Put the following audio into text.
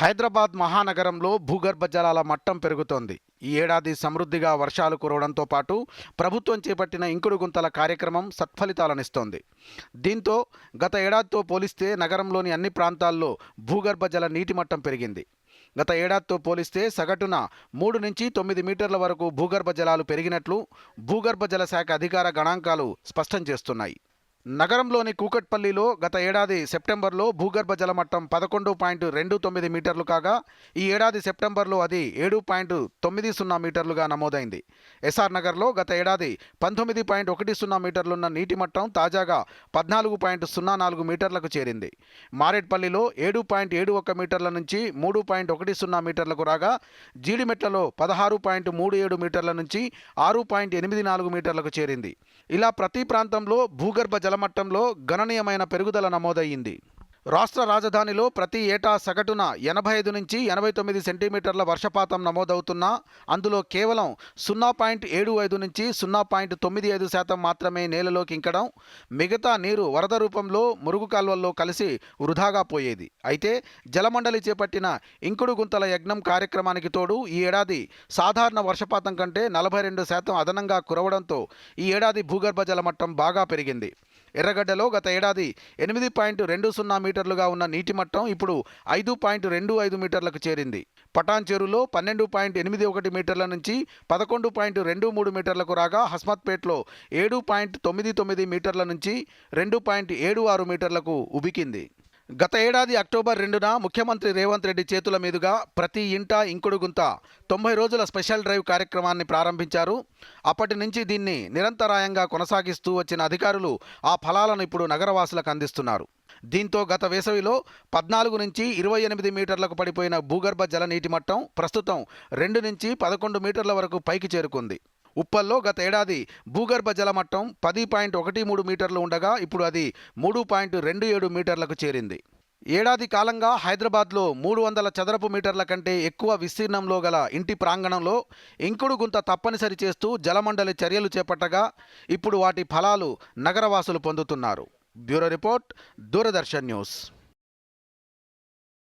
హైదరాబాద్ మహానగరంలో భూగర్భ జలాల మట్టం పెరుగుతోంది. ఈ ఏడాది సమృద్ధిగా వర్షాలు కురవడంతో పాటు ప్రభుత్వం చేపట్టిన ఇంకుడు గుంతల కార్యక్రమం సత్ఫలితాలనిస్తోంది. దీంతో గత ఏడాదితో పోలిస్తే నగరంలోని అన్ని ప్రాంతాల్లో భూగర్భ జల నీటి మట్టం పెరిగింది. గత ఏడాదితో పోలిస్తే సగటున మూడు నుంచి తొమ్మిది మీటర్ల వరకు భూగర్భ జలాలు పెరిగినట్లు భూగర్భ జల శాఖ అధికార గణాంకాలు స్పష్టం చేస్తున్నాయి. నగరంలోని కూకట్పల్లిలో గత ఏడాది సెప్టెంబర్లో భూగర్భ జలమట్టం పదకొండు పాయింట్ రెండు తొమ్మిది మీటర్లు కాగా ఈ ఏడాది సెప్టెంబర్లో అది ఏడు పాయింట్ తొమ్మిది సున్నా మీటర్లుగా నమోదైంది. ఎస్ఆర్ నగర్లో గత ఏడాది పంతొమ్మిది పాయింట్ ఒకటి సున్నా మీటర్లున్న నీటి మట్టం తాజాగా పద్నాలుగు పాయింట్ సున్నా నాలుగు మీటర్లకు చేరింది. మారేడ్పల్లిలో ఏడు పాయింట్ ఏడు ఒక్క మీటర్ల నుంచి మూడు పాయింట్ ఒకటి సున్నా మీటర్లకు రాగా జీడిమెట్లలో పదహారు పాయింట్ మూడు ఏడు మీటర్ల నుంచి ఆరు పాయింట్ ఎనిమిది నాలుగు మీటర్లకు చేరింది. ఇలా ప్రతి ప్రాంతంలో భూగర్భ జల జలమట్టంలో గణనీయమైన పెరుగుదల నమోదయ్యింది. రాష్ట్ర రాజధానిలో ప్రతి ఏటా సగటున ఎనభై ఐదు నుంచి ఎనభై తొమ్మిది సెంటీమీటర్ల వర్షపాతం నమోదవుతున్నా అందులో కేవలం సున్నా పాయింట్ ఏడు ఐదు నుంచి సున్నా పాయింట్ తొమ్మిది ఐదు శాతం మాత్రమే నేలలోకి ఇంకడం మిగతా నీరు వరద రూపంలో మురుగు కాల్వల్లో కలిసి వృధాగా పోయేది. అయితే జలమండలి చేపట్టిన ఇంకుడు గుంతల యజ్ఞం కార్యక్రమానికి తోడు ఈ ఏడాది సాధారణ వర్షపాతం కంటే నలభై రెండు శాతం అదనంగా కురవడంతో ఈ ఏడాది భూగర్భ జలమట్టం బాగా పెరిగింది. ఎర్రగడ్డలో గత ఏడాది ఎనిమిది పాయింట్ రెండు సున్నా మీటర్లుగా ఉన్న నీటి మట్టం ఇప్పుడు ఐదు పాయింట్ రెండు ఐదు మీటర్లకు చేరింది. పటాన్ చెరువులో పన్నెండు పాయింట్ ఎనిమిది ఒకటి మీటర్ల నుంచి పదకొండు పాయింట్ రెండు మూడు మీటర్లకు రాగా హస్మత్పేట్లో ఏడు పాయింట్ తొమ్మిది తొమ్మిది మీటర్ల నుంచి రెండు పాయింట్ ఏడు ఆరు మీటర్లకు ఉబికింది. గత ఏడాది అక్టోబర్ రెండున ముఖ్యమంత్రి రేవంత్ రెడ్డి చేతుల మీదుగా ప్రతి ఇంట ఇంకుడు గుంత తొంభై రోజుల స్పెషల్ డ్రైవ్ కార్యక్రమాన్ని ప్రారంభించారు. అప్పటి నుంచి దీన్ని నిరంతరాయంగా కొనసాగిస్తూ వచ్చిన అధికారులు ఆ ఫలాలను ఇప్పుడు నగరవాసులకు అందిస్తున్నారు. దీంతో గత వేసవిలో పద్నాలుగు నుంచి ఇరవై ఎనిమిది మీటర్లకు పడిపోయిన భూగర్భ జల నీటి మట్టం ప్రస్తుతం రెండు నుంచి పదకొండు మీటర్ల వరకు పైకి చేరుకుంది. ఉప్పల్లో గత ఏడాది భూగర్భ జలమట్టం పది పాయింట్ ఒకటి మూడు మీటర్లు ఉండగా ఇప్పుడు అది మూడు పాయింట్ రెండు ఏడు మీటర్లకు చేరింది. ఏడాది కాలంగా హైదరాబాద్లో మూడు వందల చదరపు మీటర్ల కంటే ఎక్కువ విస్తీర్ణంలో గల ఇంటి ప్రాంగణంలో ఇంకుడు గుంత తప్పనిసరి చేస్తూ జలమండలి చర్యలు చేపట్టగా ఇప్పుడు వాటి ఫలాలు నగరవాసులు పొందుతున్నారు. Bureau report Doordarshan news.